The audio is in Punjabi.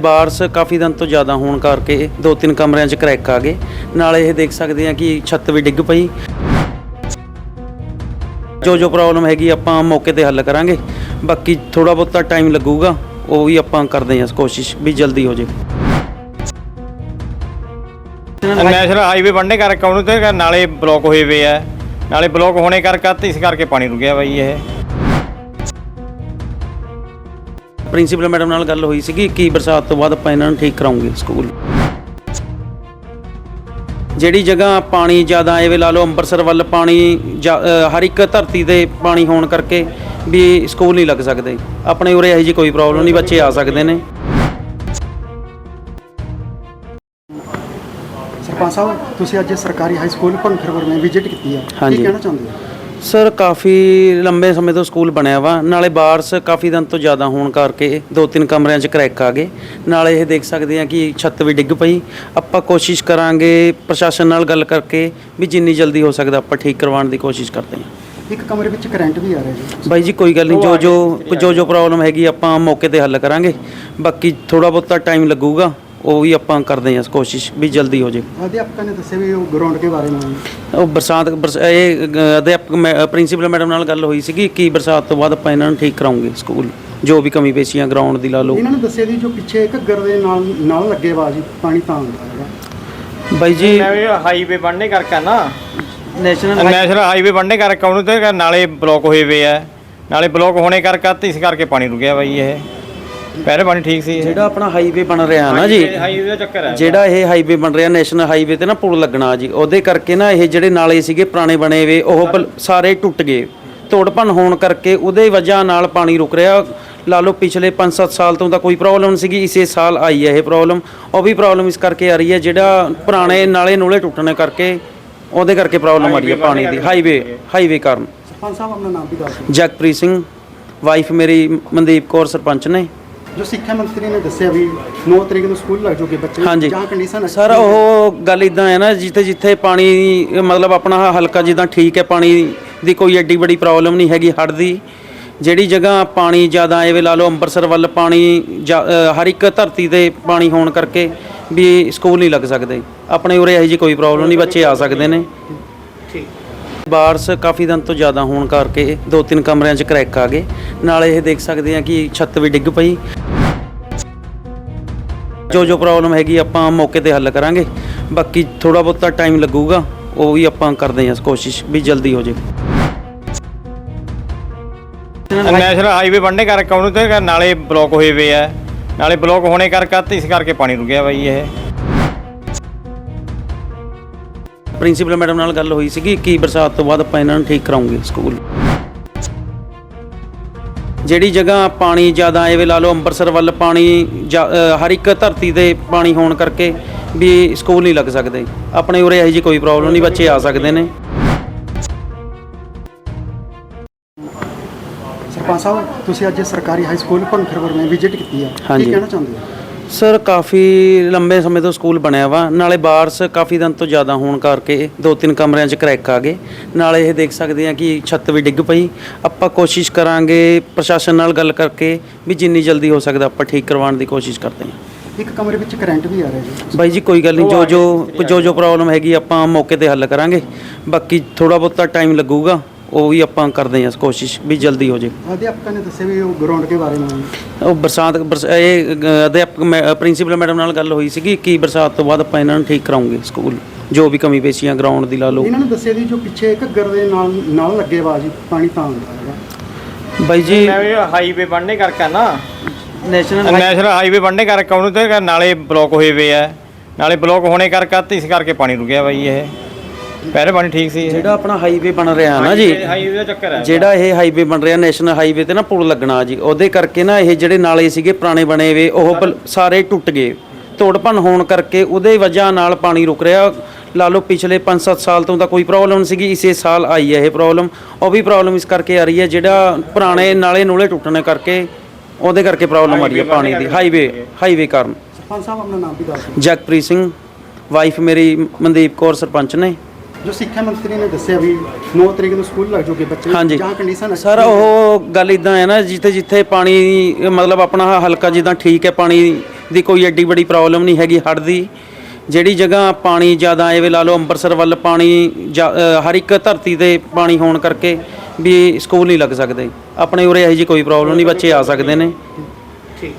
ਬਾਰਸ ਕਾਫੀ ਦਿਨ ਤੋਂ ਜ਼ਿਆਦਾ ਹੋਣ ਕਰਕੇ ਦੋ ਤਿੰਨ ਕਮਰਿਆਂ 'ਚ ਕਰੈਕ ਆ ਗਏ। ਨਾਲ ਇਹ ਦੇਖ ਸਕਦੇ ਆ ਕਿ ਛੱਤ ਵੀ ਡਿੱਗ ਪਈ। ਜੋ ਜੋ ਪ੍ਰੋਬਲਮ ਹੈਗੀ ਆਪਾਂ ਮੌਕੇ ਤੇ ਹੱਲ ਕਰਾਂਗੇ। ਬਾਕੀ ਥੋੜਾ ਬਹੁਤਾ ਟਾਈਮ ਲੱਗੂਗਾ, ਉਹ ਵੀ ਆਪਾਂ ਕਰਦੇ ਹਾਂ ਕੋਸ਼ਿਸ਼ ਵੀ ਜਲਦੀ ਹੋ ਜੇ। ਨੈਸ਼ਨਲ ਹਾਈਵੇ ਬਣਨੇ ਕਰਕੇ ਉਹਨੂੰ ਤੇ ਨਾਲੇ ਬਲੌਕ ਹੋਏ ਵੇ ਆ। ਨਾਲੇ ਬਲੌਕ ਹੋਣੇ ਕਰਕੇ, ਇਸ ਕਰਕੇ ਪਾਣੀ ਰੁਕਿਆ ਬਾਈ ਇਹ। ਪ੍ਰਿੰਸੀਪਲ ਮੈਡਮ ਨਾਲ ਗੱਲ ਹੋਈ ਸੀਗੀ ਕਿ ਬਰਸਾਤ ਤੋਂ ਬਾਅਦ ਆਪਾਂ ਇਹਨਾਂ ਨੂੰ ਠੀਕ ਕਰਾਉਂਗੇ ਸਕੂਲ। ਜਿਹੜੀ ਜਗ੍ਹਾ ਪਾਣੀ ਜ਼ਿਆਦਾ ਆਏ ਵੇ ਲਾ ਲਓ ਅੰਮ੍ਰਿਤਸਰ ਵੱਲ ਪਾਣੀ ਹਰ ਇੱਕ ਧਰਤੀ ਤੇ ਪਾਣੀ ਹੋਣ ਕਰਕੇ ਵੀ ਸਕੂਲ ਨਹੀਂ ਲੱਗ ਸਕਦੇ। ਆਪਣੇ ਉਰੇ ਇਹੋ ਜੀ ਕੋਈ ਪ੍ਰੋਬਲਮ ਨਹੀਂ ਬੱਚੇ ਆ ਸਕਦੇ ਨੇ। ਸਰਪੰਚ ਸਾਹਿਬ ਤੁਸੀਂ ਅੱਜ ਸਰਕਾਰੀ ਹਾਈ ਸਕੂਲ ਭੰਖਰਵਰ ਵਿੱਚ ਵਿਜ਼ਿਟ ਕੀਤੀ ਹੈ। ਹਾਂਜੀ। ਕੀ ਕਹਿਣਾ ਚਾਹੁੰਦੇ ਹੋ? ਸਰ ਕਾਫੀ ਲੰਬੇ ਸਮੇਂ ਤੋਂ ਸਕੂਲ ਬਣਿਆ ਵਾ। ਨਾਲੇ ਬਾਰਸ ਕਾਫੀ ਦਿਨ ਤੋਂ ਜ਼ਿਆਦਾ ਹੋਣ ਕਰਕੇ ਦੋ ਤਿੰਨ ਕਮਰਿਆਂ 'ਚ ਕਰੈਕ ਆ ਗਏ। ਨਾਲੇ ਇਹ ਦੇਖ ਸਕਦੇ ਆ ਕਿ ਛੱਤ ਵੀ ਡਿੱਗ ਪਈ। ਆਪਾਂ ਕੋਸ਼ਿਸ਼ ਕਰਾਂਗੇ ਪ੍ਰਸ਼ਾਸਨ ਨਾਲ ਗੱਲ ਕਰਕੇ ਵੀ ਜਿੰਨੀ ਜਲਦੀ ਹੋ ਸਕਦਾ ਆਪਾਂ ਠੀਕ ਕਰਵਾਉਣ ਦੀ ਕੋਸ਼ਿਸ਼ ਕਰਦੇ ਹਾਂ। ਇੱਕ ਕਮਰੇ ਵਿੱਚ ਕਰੰਟ ਵੀ ਆ ਰਿਹਾ ਜੀ। ਬਾਈ ਜੀ ਕੋਈ ਗੱਲ ਨਹੀਂ। ਜੋ ਜੋ ਜੋ। ਜੋ ਪ੍ਰੋਬਲਮ ਹੈਗੀ ਆਪਾਂ ਮੌਕੇ ਤੇ ਹੱਲ ਕਰਾਂਗੇ। ਬਾਕੀ ਥੋੜਾ ਬਹੁਤਾ ਟਾਈਮ ਲੱਗੂਗਾ। ਉਹ ਵੀ ਆਪਾਂ ਕਰਦੇ ਹਾਂ ਕੋਸ਼ਿਸ਼ ਵੀ ਜਲਦੀ ਹੋ ਜੇ। ਅਧਿਆਪਕਾਂ ਨੇ ਦੱਸਿਆ ਵੀ ਉਹ ਗਰਾਊਂਡ ਦੇ ਬਾਰੇ में ਉਹ ਬਰਸਾਤ ਬਰਸ- ਇਹ ਅ, ਅਧਿਆਪਕ ਪ੍ਰਿੰਸੀਪਲ ਮੈਡਮ ਨਾਲ ਗੱਲ ਹੋਈ ਸੀਗੀ ਕਿ ਬਰਸਾਤ ਤੋਂ ਬਾਅਦ ਆਪਾਂ ਇਹਨਾਂ ਨੂੰ ਠੀਕ ਕਰਾਉਂਗੇ ਸਕੂਲ। ਜੋ ਵੀ ਕਮੀ ਪੇਸ਼ੀਆਂ ਗਰਾਊਂਡ ਦੀ ਲਾ ਲਓ। ਇਹਨਾਂ ਨੇ ਦੱਸਿਆ ਜੀ ਜੋ ਪਿੱਛੇ ਘੱਗਰ ਦੇ ਨਾਲ ਨਾਲ ਲੱਗੇ ਵਾ ਜੀ ਪਾਣੀ ਤਾਂ ਆਉਂਦਾ ਹੈਗਾ। ਬਾਈ ਜੀ ਹਾਈਵੇ ਬਣਨੇ ਕਰਕੇ ਨਾ। ਨੈਸ਼ਨਲ ਨੈਸ਼ਨਲ ਹਾਈਵੇ ਬਣਨੇ ਕਰਕੇ ਉਹਨੂੰ ਤੇ ਨਾਲੇ ਬਲੌਕ ਹੋਏ ਵੇ ਆ। ਨਾਲੇ ਬਲੌਕ ਹੋਣੇ ਕਰਕੇ ਤੇ ਇਸ ਕਰਕੇ ਪਾਣੀ ਰੁਕਿਆ ਬਾਈ ਇਹ। ਪਹਿਲੇ ਪਾਣੀ ਠੀਕ ਸੀ ਜਿਹੜਾ ਆਪਣਾ ਹਾਈਵੇ ਬਣ ਰਿਹਾ ਨਾ ਜੀ ਹਾਈਵੇ ਦਾ ਚੱਕਰ ਹੈ। ਜਿਹੜਾ ਇਹ ਹਾਈਵੇ ਬਣ ਰਿਹਾ ਨੈਸ਼ਨਲ ਹਾਈਵੇ ਤੇ ਨਾ ਪੁਲ ਲੱਗਣਾ ਜੀ ਉਹਦੇ ਕਰਕੇ ਨਾ ਇਹ ਜਿਹੜੇ ਨਾਲੇ ਸੀਗੇ ਪੁਰਾਣੇ ਬਣੇ ਵੇ ਉਹ ਸਾਰੇ ਟੁੱਟ ਗਏ। ਤੋੜਪਨ ਹੋਣ ਕਰਕੇ ਉਹਦੇ ਵਜ੍ਹਾ ਨਾਲ ਪਾਣੀ ਰੁਕ ਰਿਹਾ। ਲਾ ਲਓ ਪਿਛਲੇ 5-7 ਸਾਲ ਤੋਂ ਤਾਂ ਕੋਈ ਪ੍ਰੋਬਲਮ ਨਹੀਂ ਸੀਗੀ ਇਸੇ ਸਾਲ ਆਈ ਹੈ ਇਹ ਪ੍ਰੋਬਲਮ ਉਹ ਵੀ ਪ੍ਰੋਬਲਮ ਇਸ ਕਰਕੇ ਆ ਰਹੀ ਹੈ ਜਿਹੜਾ ਪੁਰਾਣੇ ਨਾਲੇ ਨੂਲੇ ਟੁੱਟਣੇ ਕਰਕੇ ਉਹਦੇ ਕਰਕੇ ਪ੍ਰੋਬਲਮ ਆ ਰਹੀ ਹੈ ਪਾਣੀ ਦੀ। ਹਾਈਵੇ ਹਾਈਵੇ ਕਾਰਨ। ਸਰਪੰਚ ਸਾਹਿਬ ਆਪਣਾ ਨਾਮ ਵੀ ਦੱਸ ਜਗਪ੍ਰੀਤ ਸਿੰਘ ਵਾਈਫ ਮੇਰੀ ਮਨਦੀਪ ਕੌਰ ਸਰਪੰਚ ਨੇ। ਜੋ ਸਿੱਖਿਆ ਮੰਤਰੀ ਨੇ ਦੱਸਿਆ ਵੀ 9 ਤਰੀਕ ਨੂੰ ਸਕੂਲ ਲੱਗ ਜੂਗੇ ਬੱਚੇ ਜਾਂ ਕੰਡੀਸ਼ਨ ਸਰ ਉਹ ਗੱਲ ਇਦਾਂ ਹੈ ਨਾ ਜਿੱਥੇ ਜਿੱਥੇ ਪਾਣੀ ਮਤਲਬ ਆਪਣਾ ਹਲਕਾ ਜਿੱਦਾਂ ਠੀਕ ਹੈ ਪਾਣੀ ਦੀ ਕੋਈ ਐਡੀ ਬੜੀ ਪ੍ਰੋਬਲਮ ਨਹੀਂ ਹੈਗੀ ਹੜ੍ਹ ਦੀ। ਜਿਹੜੀ ਜਗ੍ਹਾ ਪਾਣੀ ਜ਼ਿਆਦਾ ਆਏ ਵੇ ਲਾ ਲਓ ਅੰਮ੍ਰਿਤਸਰ ਵੱਲ ਪਾਣੀ ਹਰ ਇੱਕ ਧਰਤੀ ਤੇ ਪਾਣੀ ਹੋਣ ਕਰਕੇ ਵੀ ਸਕੂਲ ਨਹੀਂ ਲੱਗ ਸਕਦੇ। ਆਪਣੇ ਉਰੇ ਇਹੋ ਜੀ ਕੋਈ ਪ੍ਰੋਬਲਮ ਨਹੀਂ ਬੱਚੇ ਆ ਸਕਦੇ ਨੇ। ਬਾਰਸ ਕਾਫੀ ਦਿਨ ਤੋਂ ਜ਼ਿਆਦਾ ਹੋਣ ਕਰਕੇ ਦੋ ਤਿੰਨ ਕਮਰਿਆਂ 'ਚ ਕਰੈਕ ਆ ਗਏ। ਨਾਲੇ ਇਹ ਦੇਖ ਸਕਦੇ ਆ ਕਿ ਛੱਤ ਵੀ ਡਿੱਗ ਪਈ। ਜੋ ਜੋ ਪ੍ਰੋਬਲਮ ਹੈਗੀ ਆਪਾਂ ਮੌਕੇ ਤੇ ਹੱਲ ਕਰਾਂਗੇ। ਬਾਕੀ ਥੋੜਾ ਬਹੁਤਾ ਟਾਈਮ ਲੱਗੂਗਾ, ਉਹ ਵੀ ਆਪਾਂ ਕਰਦੇ ਹਾਂ ਕੋਸ਼ਿਸ਼ ਵੀ ਜਲਦੀ ਹੋ ਜਾਵੇ ਨੈਸ਼ਨਲ ਹਾਈਵੇ ਬਣਨੇ ਕਰਕੇ ਉਹਨੂੰ ਤੇ ਨਾਲੇ ਬਲੌਕ ਹੋਏ ਵੇ ਆ। ਨਾਲੇ ਬਲੌਕ ਹੋਣੇ ਕਰਕੇ ਇਸ ਕਰਕੇ ਪਾਣੀ ਰੁਕਿਆ ਬਾਈ ਇਹ। ਪ੍ਰਿੰਸੀਪਲ ਮੈਡਮ ਨਾਲ ਗੱਲ ਹੋਈ ਸੀਗੀ ਕਿ ਬਰਸਾਤ ਤੋਂ ਬਾਅਦ ਆਪਾਂ ਇਹਨਾਂ ਨੂੰ ਠੀਕ ਕਰਾਉਂਗੇ ਸਕੂਲ। ਜਿਹੜੀ ਜਗ੍ਹਾ ਪਾਣੀ ਜ਼ਿਆਦਾ ਆਏ ਵੇ ਲਾ ਲਓ ਅੰਮ੍ਰਿਤਸਰ ਵੱਲ ਪਾਣੀ ਹਰ ਇੱਕ ਧਰਤੀ ਤੇ ਪਾਣੀ ਹੋਣ ਕਰਕੇ ਵੀ ਸਕੂਲ ਨਹੀਂ ਲੱਗ ਸਕਦੇ। ਆਪਣੇ ਉਰੇ ਇਹੋ ਜੀ ਕੋਈ ਪ੍ਰੋਬਲਮ ਨਹੀਂ ਬੱਚੇ ਆ ਸਕਦੇ ਨੇ। ਸਰਪੰਚ ਸਾਹਿਬ ਤੁਸੀਂ ਅੱਜ ਸਰਕਾਰੀ ਹਾਈ ਸਕੂਲ ਭੰਖਰਵਰ ਵਿੱਚ ਵਿਜ਼ਿਟ ਕੀਤੀ ਹੈ ਹਾਂਜੀ। ਕੀ ਕਹਿਣਾ ਚਾਹੁੰਦੇ ਹੋ? ਸਰ ਕਾਫੀ ਲੰਬੇ ਸਮੇਂ ਤੋਂ ਸਕੂਲ ਬਣਿਆ ਵਾ। ਨਾਲੇ ਬਾਰਸ ਕਾਫੀ ਦਿਨ ਤੋਂ ਜ਼ਿਆਦਾ ਹੋਣ ਕਰਕੇ ਦੋ ਤਿੰਨ ਕਮਰਿਆਂ 'ਚ ਕਰੈਕ ਆ ਗਏ। ਨਾਲੇ ਇਹ ਦੇਖ ਸਕਦੇ ਆ ਕਿ ਛੱਤ ਵੀ ਡਿੱਗ ਪਈ। ਆਪਾਂ ਕੋਸ਼ਿਸ਼ ਕਰਾਂਗੇ ਪ੍ਰਸ਼ਾਸਨ ਨਾਲ ਗੱਲ ਕਰਕੇ ਵੀ ਜਿੰਨੀ ਜਲਦੀ ਹੋ ਸਕਦਾ ਆਪਾਂ ਠੀਕ ਕਰਵਾਉਣ ਦੀ ਕੋਸ਼ਿਸ਼ ਕਰਦੇ ਹਾਂ। ਇੱਕ ਕਮਰੇ ਵਿੱਚ ਕਰੰਟ ਵੀ ਆ ਰਿਹਾ ਜੀ। ਬਾਈ ਜੀ ਕੋਈ ਗੱਲ ਨਹੀਂ ਜੋ ਜੋ ਜੋ ਜੋ ਪ੍ਰੋਬਲਮ ਹੈਗੀ ਆਪਾਂ ਮੌਕੇ ਤੇ ਹੱਲ ਕਰਾਂਗੇ। ਬਾਕੀ ਥੋੜਾ ਬਹੁਤਾ ਟਾਈਮ ਲੱਗੂਗਾ। ਉਹ ਵੀ ਆਪਾਂ ਕਰਦੇ ਹਾਂ ਕੋਸ਼ਿਸ਼ ਵੀ ਜਲਦੀ ਹੋ ਜੇ। ਅਧਿਆਪਕਾਂ ਨੇ ਦੱਸਿਆ ਵੀ ਉਹ ਗਰਾਊਂਡ ਦੇ ਬਾਰੇ में ਉਹ ਬਰਸਾਤ ਬਰਸ- ਇਹ ਅ, ਅਧਿਆਪਕ ਪ੍ਰਿੰਸੀਪਲ ਮੈਡਮ ਨਾਲ ਗੱਲ ਹੋਈ ਸੀਗੀ ਕਿ ਬਰਸਾਤ ਤੋਂ ਬਾਅਦ ਆਪਾਂ ਇਹਨਾਂ ਨੂੰ ਠੀਕ ਕਰਾਉਂਗੇ ਸਕੂਲ। ਜੋ ਵੀ ਕਮੀ ਪੇਸ਼ੀਆਂ ਗਰਾਊਂਡ ਦੀ ਲਾ ਲਓ। ਇਹਨਾਂ ਨੇ ਦੱਸਿਆ ਜੀ ਜੋ ਪਿੱਛੇ ਘੱਗਰ ਦੇ ਨਾਲ ਨਾਲ ਲੱਗੇ ਵਾ ਜੀ ਪਾਣੀ ਤਾਂ ਆਉਂਦਾ ਹੈਗਾ। ਬਾਈ ਜੀ ਹਾਈਵੇ ਬਣਨੇ ਕਰਕੇ ਨਾ। ਨੈਸ਼ਨਲ ਨੈਸ਼ਨਲ ਹਾਈਵੇ ਬਣਨੇ ਕਰਕੇ ਉਹਨੂੰ ਤੇ ਨਾਲੇ ਬਲੌਕ ਹੋਏ ਵੇ ਆ। ਨਾਲੇ ਬਲੌਕ ਹੋਣੇ ਕਰਕੇ ਤੇ ਇਸ ਕਰਕੇ ਪਾਣੀ ਰੁਕਿਆ ਬਾਈ ਇਹ। ਪਹਿਲੇ ਪਾਣੀ ਠੀਕ ਸੀ ਜਿਹੜਾ ਆਪਣਾ ਹਾਈਵੇ ਬਣ ਰਿਹਾ ਨਾ ਜੀ ਹਾਈਵੇ ਦਾ ਚੱਕਰ ਹੈ। ਜਿਹੜਾ ਇਹ ਹਾਈਵੇ ਬਣ ਰਿਹਾ ਨੈਸ਼ਨਲ ਹਾਈਵੇ ਤੇ ਨਾ ਪੁਲ ਲੱਗਣਾ ਜੀ ਉਹਦੇ ਕਰਕੇ ਨਾ ਇਹ ਜਿਹੜੇ ਨਾਲੇ ਸੀਗੇ ਪੁਰਾਣੇ ਬਣੇ ਵੇ ਉਹ ਸਾਰੇ ਟੁੱਟ ਗਏ। ਤੋੜਪਨ ਹੋਣ ਕਰਕੇ ਉਹਦੇ ਵਜ੍ਹਾ ਨਾਲ ਪਾਣੀ ਰੁਕ ਰਿਹਾ। ਲਾ ਲਓ ਪਿਛਲੇ 5-7 ਸਾਲ ਤੋਂ ਤਾਂ ਕੋਈ ਪ੍ਰੋਬਲਮ ਨਹੀਂ ਸੀਗੀ ਇਸੇ ਸਾਲ ਆਈ ਹੈ ਇਹ ਪ੍ਰੋਬਲਮ ਉਹ ਵੀ ਪ੍ਰੋਬਲਮ ਇਸ ਕਰਕੇ ਆ ਰਹੀ ਹੈ ਜਿਹੜਾ ਪੁਰਾਣੇ ਨਾਲੇ ਨੂਲੇ ਟੁੱਟਣੇ ਕਰਕੇ ਉਹਦੇ ਕਰਕੇ ਪ੍ਰੋਬਲਮ ਆ ਰਹੀ ਹੈ ਪਾਣੀ ਦੀ। ਹਾਈਵੇ ਹਾਈਵੇ ਕਾਰਨ। ਸਰਪੰਚ ਸਾਹਿਬ ਆਪਣਾ ਨਾਮ ਵੀ ਦੱਸ ਜਗਪ੍ਰੀਤ ਸਿੰਘ ਵਾਈਫ ਮੇਰੀ ਮਨਦੀਪ ਕੌਰ ਸਰਪੰਚ ਨੇ। ਜੋ ਸਿੱਖਿਆ ਮੰਤਰੀ ਨੇ ਦੱਸਿਆ ਵੀ 9 ਤਰੀਕ ਨੂੰ ਸਕੂਲ ਲੱਗ ਜੂਗੇ ਬੱਚੇ ਹਾਂਜੀ। ਜਾਂ ਕੰਡੀਸ਼ਨ ਸਰ ਉਹ ਗੱਲ ਇਦਾਂ ਹੈ ਨਾ ਜਿੱਥੇ ਜਿੱਥੇ ਪਾਣੀ ਮਤਲਬ ਆਪਣਾ ਹਲਕਾ ਜਿੱਦਾਂ ਠੀਕ ਹੈ ਪਾਣੀ ਦੀ ਕੋਈ ਐਡੀ ਬੜੀ ਪ੍ਰੋਬਲਮ ਨਹੀਂ ਹੈਗੀ ਹੜ੍ਹ ਦੀ। ਜਿਹੜੀ ਜਗ੍ਹਾ ਪਾਣੀ ਜ਼ਿਆਦਾ ਆਏ ਵੇ ਲਾ ਲਓ ਅੰਮ੍ਰਿਤਸਰ ਵੱਲ ਪਾਣੀ ਜਾ- ਅ, ਹਰ ਇੱਕ ਧਰਤੀ ਤੇ ਪਾਣੀ ਹੋਣ ਕਰਕੇ ਵੀ ਸਕੂਲ ਨਹੀਂ ਲੱਗ ਸਕਦੇ। ਆਪਣੇ ਉਰੇ ਇਹੋ ਜਿਹੀ ਕੋਈ ਪ੍ਰੋਬਲਮ ਨਹੀਂ ਬੱਚੇ ਆ ਸਕਦੇ ਨੇ। ਠੀਕ।